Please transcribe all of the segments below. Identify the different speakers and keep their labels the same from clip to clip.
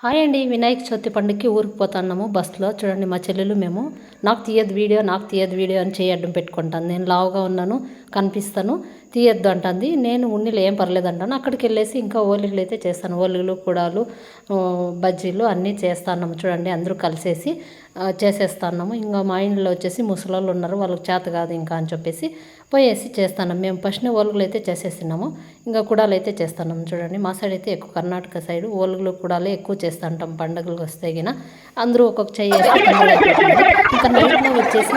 Speaker 1: Hi అండి వినాయక చవితి పండుగకి ఊరికి పోతున్నాము బస్సులో. చూడండి మా చెల్లెలు మేము. నాకు తీయదు వీడియో నాకు తీయదు వీడియో అని చేయడం పెట్టుకుంటాను. నేను లావుగా ఉన్నాను కనిపిస్తాను. తీయొద్దు అంటుంది నేను ఉన్నిలో ఏం పర్లేదు అంటాను అక్కడికి వెళ్ళేసి ఇంకా ఓలిగలు అయితే చేస్తాను. ఓలిగలు కుడాలు బజ్జీలు అన్నీ చేస్తాను చూడండి అందరూ కలిసేసి చేసేస్తాము ఇంకా మా ఇంట్లో వచ్చేసి ముసలోళ్ళు ఉన్నారు. వాళ్ళకి చేత కాదు ఇంకా అని చెప్పేసి పోయేసి చేస్తాను మేము ఫస్ట్నే ఓలుగులు అయితే చేసేస్తున్నాము. ఇంకా కుడాలు అయితే చేస్తున్నాము. చూడండి మా సైడ్ అయితే ఎక్కువ కర్ణాటక సైడ్ ఓలుగులు కుడాలు ఎక్కువ చేస్తుంటాం. పండుగలు వస్తే గిన అందరూ ఒక్కొక్క చెయ్యి ఇంకా నైట్లో వచ్చేసి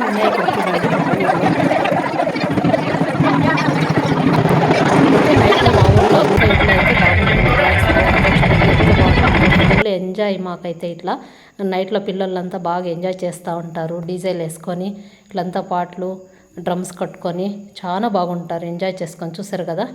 Speaker 1: ఎంజాయ్ మాకైతే ఇట్లా నైట్లో పిల్లలంతా బాగా ఎంజాయ్ చేస్తూ ఉంటారు. డీజేలు వేసుకొని ఇట్లంతా పాటలు డ్రమ్స్ కట్టుకొని చాలా బాగుంటారు. ఎంజాయ్ చేసుకొని చూసారు కదా?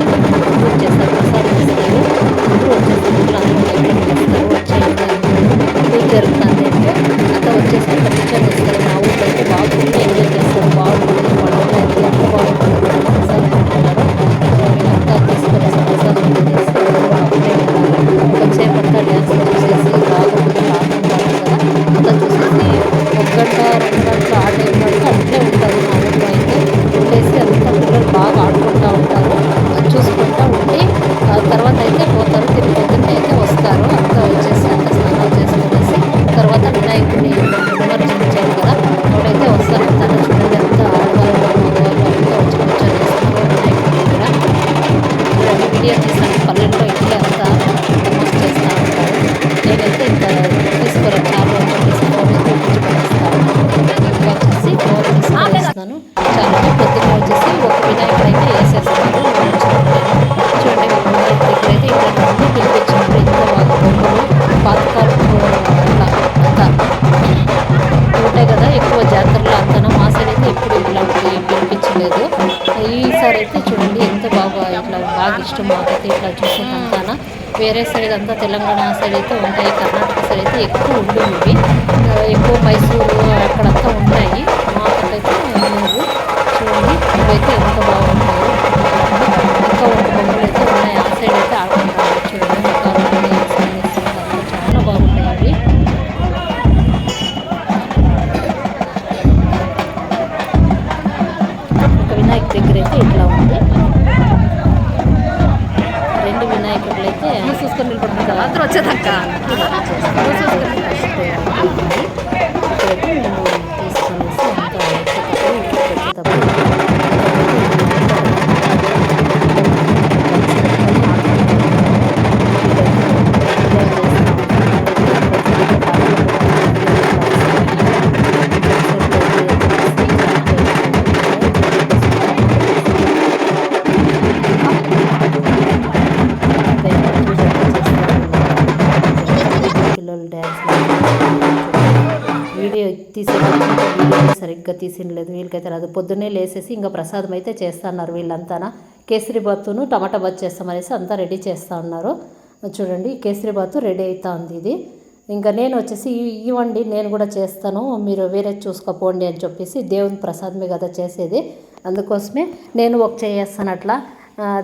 Speaker 1: డిజైన్ వేసి ప్రసాదం ఇస్తారు అందరూ అందరూ జరుగుతుంది అంటే అంతా ఇష్టం ఇట్లా చూసేదంతానా వేరే సైడ్ అంతా తెలంగాణ సైడ్ అయితే ఉంటాయి కర్ణాటక సైడ్ అయితే ఎక్కువ ఉండు ఇవి. ఎక్కువ మైసూరు అక్కడంతా ఉంటాయి. మా అక్కడైతే ఉండవు చూడండి ఇవైతే ఎంత బాగుంటాయి. ఇంకా ఒక బొమ్మలు అయితే ఉన్నాయి. ఆ సైడ్ అయితే ఆడుకుంటారు చూడండి చాలా బాగుంటాయి అవి. ఒక దగ్గర అయితే ఇట్లా ఉంది. ちょったか。సరిగ్గా తీసినలేదు వీళ్ళకైతే రాదు. పొద్దున్నే లేసేసి ఇంకా ప్రసాదం అయితే చేస్తున్నారు వీళ్ళంతా కేసరి బాతును టమాటా బాత్ చేస్తామనేసి అంతా రెడీ చేస్తూ ఉన్నారు. చూడండి కేసరి బాతు రెడీ అవుతా ఉంది ఇది. ఇంకా నేను వచ్చేసి ఇవ్వండి నేను కూడా చేస్తాను మీరు వేరే చూసుకోపోండి అని చెప్పేసి దేవుని ప్రసాదమే కదా చేసేది. అందుకోసమే నేను ఒక చేస్తాను అట్లా.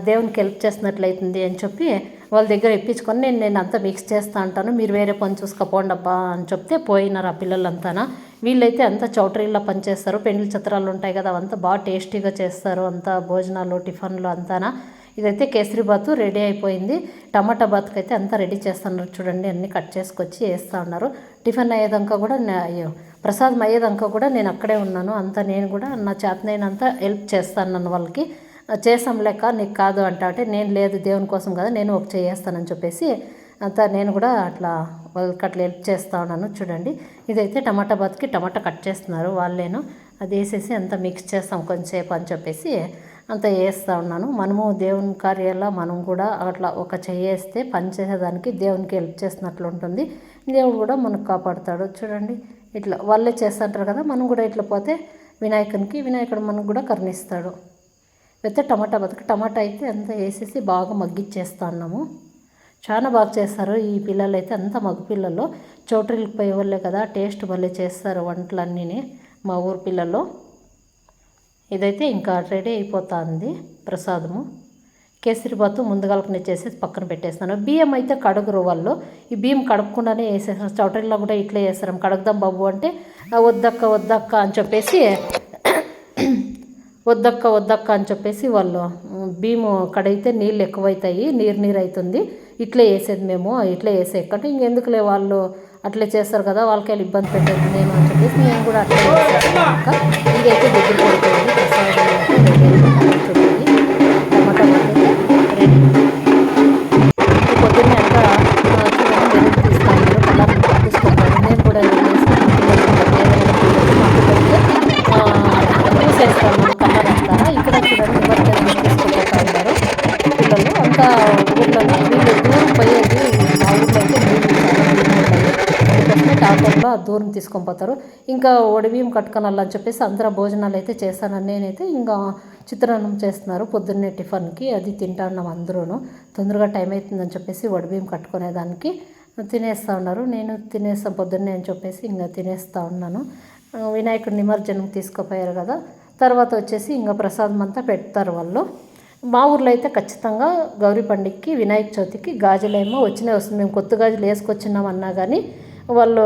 Speaker 1: దేవునికి హెల్ప్ చేసినట్లయితుంది అని చెప్పి వాళ్ళ దగ్గర ఇప్పించుకొని నేను నేను అంతా మిక్స్ చేస్తా అంటాను మీరు వేరే పని చూసుకోపోండి అబ్బా అని చెప్తే పోయినారు ఆ పిల్లలంతానా. వీళ్ళైతే అంతా చౌటరీల్లో పనిచేస్తారు పెండ్లి చిత్రాలు ఉంటాయి కదా అవంతా బాగా టేస్టీగా చేస్తారు అంతా భోజనాలు టిఫిన్లు అంతానా. ఇదైతే కేసరి బాతు రెడీ అయిపోయింది. టమాటా బాతుకి అయితే అంతా రెడీ చేస్తున్నారు చూడండి అన్నీ కట్ చేసుకొచ్చి వేస్తూ ఉన్నారు. టిఫిన్ అయ్యేదాకా కూడా ప్రసాదం అయ్యేదాకా కూడా నేను అక్కడే ఉన్నాను. అంతా నేను కూడా నా చేతనైనంత హెల్ప్ చేస్తాను నన్ను వాళ్ళకి. చేసాం లెక్క నీకు కాదు అంటే నేను లేదు దేవుని కోసం కదా నేను ఒక చేస్తానని చెప్పేసి అంతా నేను కూడా అట్లా వాళ్ళకి అట్లా హెల్ప్ చేస్తూ ఉన్నాను చూడండి. ఇదైతే టమాటా బాత్కి టమాటా కట్ చేస్తున్నారు వాళ్ళేను. అది వేసేసి అంతా మిక్స్ చేస్తాం కొంచెంసేపు అని చెప్పేసి అంత వేస్తూ ఉన్నాను. మనము దేవుని కార్యాల మనం కూడా అట్లా ఒక చేస్తే వేస్తే పని చేసేదానికి దేవునికి హెల్ప్ చేసినట్లు ఉంటుంది. దేవుడు కూడా మనకు కాపాడుతాడు చూడండి. ఇట్లా వాళ్ళే చేస్తుంటారు కదా మనం కూడా ఇట్లా పోతే వినాయకునికి వినాయకుడు మనకు కూడా కరుణిస్తాడు. అయితే టమాటా బతుకు టమాటా అయితే అంతా వేసేసి బాగా మగ్గిచ్చేస్తా ఉన్నాము. చాలా బాగా చేస్తారు. ఈ పిల్లలు అయితే అంత మగపిల్లలు పిల్లలు. పోయే వాళ్ళే కదా టేస్ట్ భలే చేస్తారు వంటలన్నీ మా ఊరు పిల్లలు. ఇదైతే ఇంకా రెడీ అయిపోతుంది ప్రసాదము. కేసరిబాతు ముందుగాలకునే చేసేసి పక్కన పెట్టేస్తాను. బియ్యం అయితే కడుగురు వాళ్ళు. ఈ బియ్యం కడగకుండానే వేసేసారు చౌటరీలో కూడా ఇట్లే వేస్తారు కడగదాం బాబు అంటే వద్దక్క వద్దక్క అని చెప్పేసి వద్దక్క వద్దక్క అని చెప్పేసి వాళ్ళు భీము కడిగితే నీళ్ళు ఎక్కువైతాయి నీరు నీరు అవుతుంది ఇట్లే వేసేది మేము ఇట్లే వేసే కంటే ఇంకెందుకులే వాళ్ళు అట్లే చేస్తారు కదా వాళ్ళకి వెళ్ళి ఇబ్బంది పెట్టేది నేను అని చెప్పేసి నేను కూడా అట్లే వేసేస్తాను ఇంకా ఇదైతే దగ్గర దూరం తీసుకొని పోతారు. ఇంకా ఒడిబియ్యం అని చెప్పేసి అందరూ భోజనాలు అయితే చేస్తానని నేనైతే ఇంకా చిత్రాన్నం చేస్తున్నారు పొద్దున్నే టిఫిన్కి. అది తింటాన్నాం అందరూను. తొందరగా టైం అవుతుందని చెప్పేసి వడిబియ్యం కట్టుకునేదానికి తినేస్తూ ఉన్నారు. నేను తినేస్తాను పొద్దున్నే అని చెప్పేసి ఇంకా తినేస్తూ ఉన్నాను. వినాయకుడు నిమజ్జనం తీసుకుపోయారు కదా. తర్వాత వచ్చేసి ఇంకా ప్రసాదం అంతా పెడతారు వాళ్ళు. మా ఊర్లో అయితే ఖచ్చితంగా గౌరీ పండుగకి వినాయక చవితికి గాజులేమో వచ్చినాయి వస్తుంది. మేము కొత్త గాజులు వేసుకొచ్చినాం అన్నా కానీ వాళ్ళు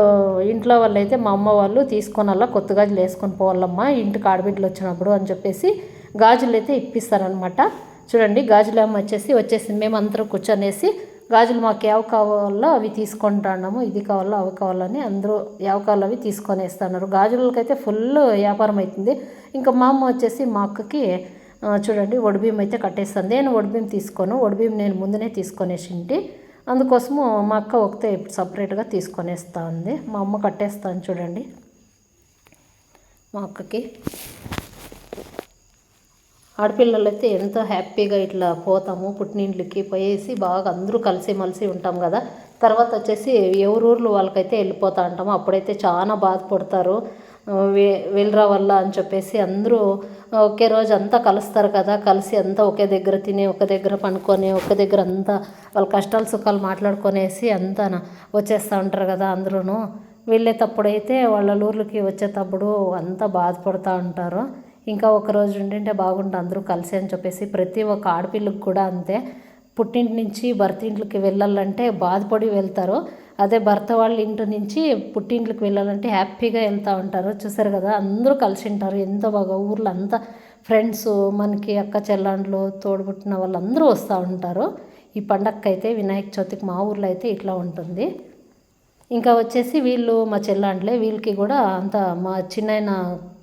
Speaker 1: ఇంట్లో వాళ్ళు అయితే మా అమ్మ వాళ్ళు తీసుకొని అలా కొత్త గాజులు వేసుకొని పోవాలమ్మా ఇంటికి ఆడబిడ్డలు వచ్చినప్పుడు అని చెప్పేసి గాజులు అయితే ఇప్పిస్తారనమాట చూడండి గాజులు ఏమో వచ్చేసి వచ్చేసి మేము అందరం కూర్చొనేసి గాజులు మాకు ఏవ కావాలో అవి తీసుకుంటున్నాము ఇది కావాలో అవి కావాలని అందరూ ఏవ కావాలో అవి తీసుకొని వేస్తున్నారు గాజులకైతే ఫుల్ వ్యాపారం అవుతుంది ఇంకా మా అమ్మ వచ్చేసి మా అక్కకి చూడండి ఒడిబియ్యం అయితే కట్టేస్తాను నేను ఒడిబియ్యం తీసుకోను. ఒడిబియ్యం నేను ముందునే తీసుకొనేసింటి అందుకోసము మా అక్క ఒకతే ఇప్పుడు సపరేట్గా తీసుకొనేస్తా ఉంది. మా అమ్మ కట్టేస్తాను చూడండి. మా అక్కకి. ఆడపిల్లలు అయితే ఎంతో హ్యాపీగా ఇట్లా పోతాము పుట్టినింట్లకి పోయేసి బాగా అందరూ కలిసి మలిసి ఉంటాం కదా. తర్వాత వచ్చేసి ఎవరు ఊర్లు వాళ్ళకైతే వెళ్ళిపోతా ఉంటాము అప్పుడైతే చాలా బాధపడతారు. వెళ్ళరా వల్ల అని చెప్పేసి అందరూ ఒకే రోజు అంతా కలుస్తారు కదా కలిసి అంతా ఒకే దగ్గర తిని ఒక దగ్గర పండుకొని ఒక దగ్గర అంతా వాళ్ళ కష్టాలు సుఖాలు మాట్లాడుకొనేసి అంతా వచ్చేస్తూ ఉంటారు కదా అందరూను. వెళ్ళేటప్పుడైతే వాళ్ళ ఊర్లకి వచ్చేటప్పుడు అంతా బాధపడుతూ ఉంటారు. ఇంకా ఒకరోజు ఉండింటే బాగుంటుంది అందరూ కలిసి అని చెప్పేసి ప్రతి ఒక్క ఆడపిల్లకి కూడా అంతే. పుట్టింటి నుంచి భర్త ఇంట్లోకి వెళ్ళాలంటే బాధపడి వెళ్తారు. అదే భర్త వాళ్ళ ఇంటి నుంచి పుట్టింట్లకు వెళ్ళాలంటే హ్యాపీగా వెళ్తూ ఉంటారు. చూసారు కదా అందరూ కలిసి ఉంటారు. ఎంతో బాగా ఊర్లో అంతా ఫ్రెండ్స్ మనకి అక్క చెల్లాండ్లు తోడుబుట్టిన వాళ్ళందరూ వస్తూ ఉంటారు. ఈ పండగకి వినాయక చవితికి మా ఊర్లో అయితే ఇట్లా ఉంటుంది. ఇంకా వచ్చేసి వీళ్ళు మా చెల్లాండ్లే వీళ్ళకి కూడా అంత మా చిన్నాయన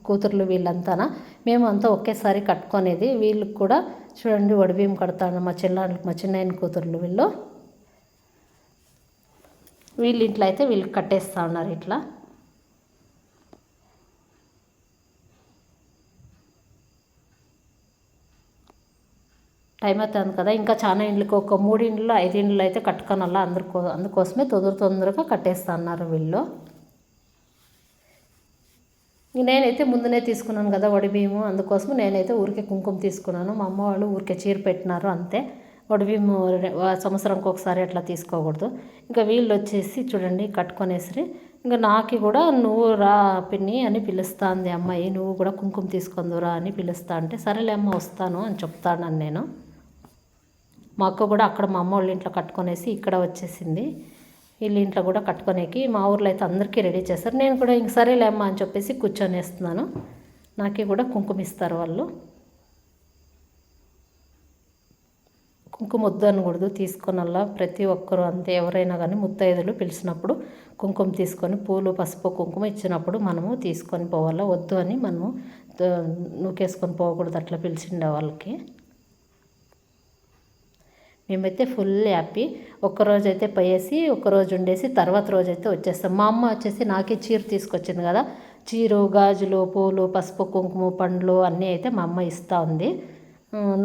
Speaker 1: కూతుర్లు వీళ్ళంతానా మేము అంతా ఒకేసారి కట్టుకునేది. వీళ్ళకి కూడా చూడండి వడిబీం కడతాను మా చెల్లాండ్లకి మా చిన్నాయన కూతుర్లు వీళ్ళు. వీళ్ళ ఇంట్లో అయితే వీళ్ళకి కట్టేస్తా ఉన్నారు ఇట్లా. టైం అవుతుంది కదా ఇంకా చాలా ఇండ్లకి ఒక మూడు ఇండ్లు ఐదు ఇండ్లు అయితే కట్టుకోనల్లా అందరికో అందుకోసమే తొందర తొందరగా కట్టేస్తా అన్నారు వీళ్ళు. నేనైతే ముందునే తీసుకున్నాను కదా వడి బియ్యము అందుకోసం నేనైతే ఊరికే కుంకుమ తీసుకున్నాను. మా అమ్మ వాళ్ళు ఊరికే చీర పెట్టినారు అంతే. వడి సంవత్సరంకి ఒకసారి అట్లా తీసుకోకూడదు. ఇంకా వీళ్ళు వచ్చేసి చూడండి కట్టుకొనేసి ఇంకా నాకు కూడా నువ్వు రా పిన్ని అని పిలుస్తాంది అమ్మాయి. నువ్వు కూడా కుంకుమ తీసుకుందురా అని పిలుస్తా అంటే సరేలే అమ్మ వస్తాను అని చెప్తాను నేను. మా అక్క కూడా అక్కడ మా అమ్మ వాళ్ళ ఇంట్లో కట్టుకొనేసి ఇక్కడ వచ్చేసింది. వీళ్ళ ఇంట్లో కూడా కట్టుకొనేకి మా ఊర్లో అయితే అందరికీ రెడీ చేస్తారు నేను కూడా ఇంక సరేలే అమ్మ అని చెప్పేసి కూర్చొని వేస్తున్నాను నాకే కూడా కుంకుమ ఇస్తారు వాళ్ళు. కుంకుమ వద్దు అనకూడదు తీసుకొనల్లా ప్రతి ఒక్కరు అంతే. ఎవరైనా కానీ ముత్తైదులు పిలిచినప్పుడు కుంకుమ తీసుకొని పూలు పసుపు కుంకుమ ఇచ్చినప్పుడు మనము తీసుకొని పోవాలా? వద్దు అని మనము నూకేసుకొని పోకూడదు అట్లా పిలిచిండే వాళ్ళకి. మేమైతే ఫుల్ హ్యాపీ. ఒక్కరోజు అయితే పోయేసి ఒకరోజు ఉండేసి తర్వాత రోజు అయితే వచ్చేస్తాం. మా అమ్మ వచ్చేసి నాకే చీర తీసుకొచ్చింది కదా. చీరు గాజులు పూలు పసుపు కుంకుమ పండ్లు అన్నీ అయితే మా అమ్మ ఇస్తూ ఉంది.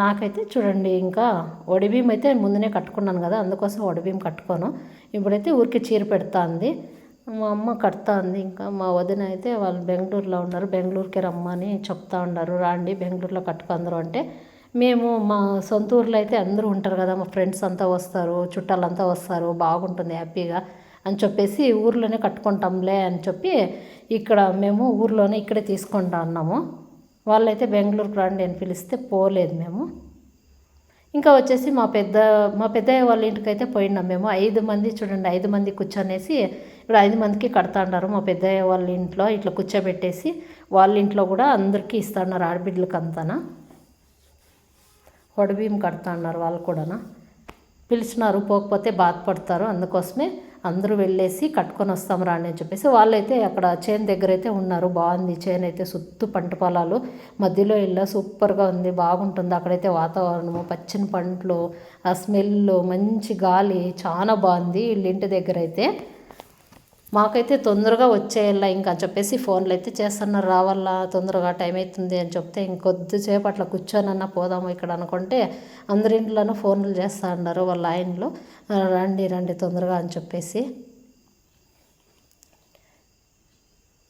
Speaker 1: నాకైతే చూడండి ఇంకా ఒడిబియ్యం అయితే ముందునే కట్టుకున్నాను కదా అందుకోసం వడిబీం కట్టుకోను. ఇప్పుడైతే ఊరికి చీర పెడతా ఉంది మా అమ్మ కడతా ఉంది ఇంకా మా వదిన అయితే వాళ్ళు బెంగళూరులో ఉన్నారు బెంగళూరుకి రమ్మని చెప్తా ఉన్నారు రాండి బెంగళూరులో కట్టుకుందరు అంటే. మేము మా సొంత ఊర్లో అయితే అందరూ ఉంటారు కదా మా ఫ్రెండ్స్ అంతా వస్తారు చుట్టాలంతా వస్తారు బాగుంటుంది హ్యాపీగా అని చెప్పేసి ఊర్లోనే కట్టుకుంటాంలే అని చెప్పి ఇక్కడ మేము ఊర్లోనే ఇక్కడే తీసుకుంటా ఉన్నాము. వాళ్ళైతే బెంగళూరుకు రండి అని పిలిస్తే పోలేదు మేము. ఇంకా వచ్చేసి మా పెద్ద మా పెద్దయ్య వాళ్ళ ఇంటికి అయితే పోయినాం మేము. ఐదు మంది చూడండి ఐదు మంది కూర్చొనేసి ఇప్పుడు ఐదు మందికి కడతాండారు. మా పెద్దయ్య వాళ్ళ ఇంట్లో ఇట్లా కూర్చోబెట్టేసి వాళ్ళ ఇంట్లో కూడా అందరికీ ఇస్తున్నారు ఆడబిడ్డలకి అంతానా వడబీం కడతా అన్నారు వాళ్ళు కూడానా. పిలిచినారు పోకపోతే బాధపడతారు. అందుకోసమే అందరూ వెళ్ళేసి కట్టుకొని వస్తాం రాండి అని చెప్పేసి వాళ్ళైతే అక్కడ చేను దగ్గర అయితే ఉన్నారు. బాగుంది. చేను అయితే సుత్తు పంట పొలాలు. మధ్యలో ఇల్లు సూపర్గా ఉంది. బాగుంటుంది. అక్కడైతే వాతావరణము పచ్చని పంటలు ఆ స్మెల్ మంచి గాలి చాలా బాగుంది. వీళ్ళ ఇంటి దగ్గర అయితే మాకైతే తొందరగా వచ్చేయాల ఇంకా అని చెప్పేసి ఫోన్లు అయితే చేస్తున్నారు రావాలా తొందరగా టైం అవుతుంది అని చెప్తే ఇంకొద్దిసేపు అట్లా కూర్చోనన్నా పోదాము ఇక్కడ అనుకుంటే అందరి ఇంట్లోనూ ఫోన్లు చేస్తూ ఉన్నారు వాళ్ళ ఆయనలు. రండి రండి తొందరగా అని చెప్పేసి.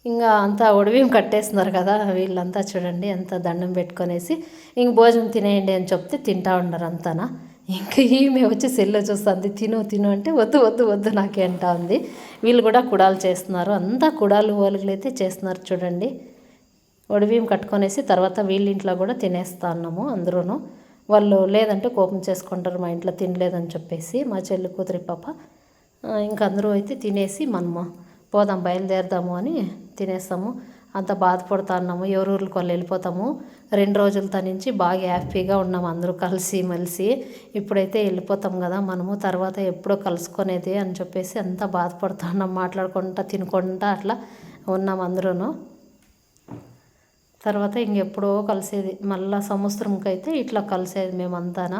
Speaker 1: ఇంకా అంతా ఒడివిం కట్టేస్తున్నారు కదా వీళ్ళంతా చూడండి అంతా దండం పెట్టుకొనేసి. ఇంక భోజనం తినేయండి అని చెప్తే తింటా ఉన్నారు అంతానా. ఇంకా ఈమె వచ్చి సెల్లో చూస్తుంది తిను తిను అంటే వద్దు వద్దు వద్దు నాకే అంటా ఉంది. వీళ్ళు కూడా కుడాలు చేస్తున్నారు. అంతా కుడాలు ఓలుగులు అయితే చేస్తున్నారు చూడండి. ఒడివీం కట్టుకొనేసి తర్వాత వీళ్ళింట్లో కూడా తినేస్తా ఉన్నాము అందరూను వాళ్ళు లేదంటే కోపం చేసుకుంటారు మా ఇంట్లో తినలేదని చెప్పేసి మా చెల్లి కూతురి పాప. ఇంకా ఇంక అందరూ అయితే తినేసి మనము పోదాం బయలుదేరదాము అని తినేస్తాము. అంత బాధపడుతా ఉన్నాము ఎవరూర్లకు వాళ్ళు వెళ్ళిపోతాము. రెండు రోజులతో నుంచి బాగా హ్యాపీగా ఉన్నాం అందరూ కలిసి మెలిసి. ఇప్పుడైతే వెళ్ళిపోతాం కదా మనము తర్వాత ఎప్పుడో కలుసుకునేది అని చెప్పేసి అంతా బాధపడుతూ ఉన్నాం మాట్లాడుకుంటా తినుకుంటా అట్లా ఉన్నాం అందరూను. తర్వాత ఇంకెప్పుడో కలిసేది మళ్ళీ సంవత్సరంకి అయితే ఇట్లా కలిసేది మేమంతానా.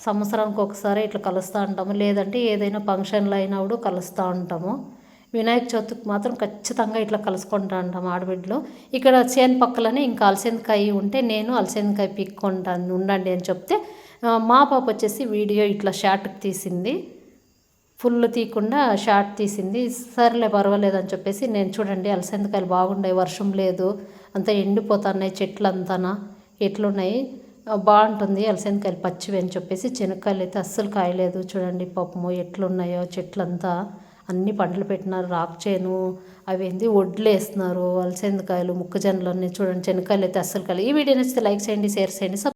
Speaker 1: సంవత్సరానికి ఒకసారి ఇట్లా కలుస్తూ ఉంటాము లేదంటే ఏదైనా ఫంక్షన్లు అయినప్పుడు కలుస్తూ ఉంటాము. వినాయక చవితికి మాత్రం ఖచ్చితంగా ఇట్లా కలుసుకుంటా ఉంటాం ఆడబిడ్డలు. ఇక్కడ చేను పక్కలనే ఇంకా అలసందకాయ ఉంటే నేను అలసందకాయ పిక్కుంటాను ఉండండి అని చెప్తే మా పాప వచ్చేసి వీడియో ఇట్లా షార్ట్కి తీసింది. ఫుల్ తీయకుండా షార్ట్ తీసింది. సర్లే పర్వాలేదు అని చెప్పేసి నేను చూడండి అలసందకాయలు బాగున్నాయి వర్షం లేదు అంతా ఎండిపోతున్నాయి చెట్లు అంతానా ఎట్లున్నాయి బాగుంటుంది అలసందకాయలు పచ్చివి అని చెప్పేసి చెనక్కాయలు అయితే అస్సలు కాయలేదు. చూడండి పాపము ఎట్లున్నాయో చెట్లంతా. అన్ని పంటలు పెట్టినారు రాక్ చేను అవి ఏంది వడ్లు వేస్తున్నారు అలసందకాయలు మొక్కజొన్నలు అన్నీ చూడండి చెనక్కాయలు అయితే అస్సలు కాలేదు. ఈ వీడియో నచ్చితే లైక్ చేయండి షేర్ చేయండి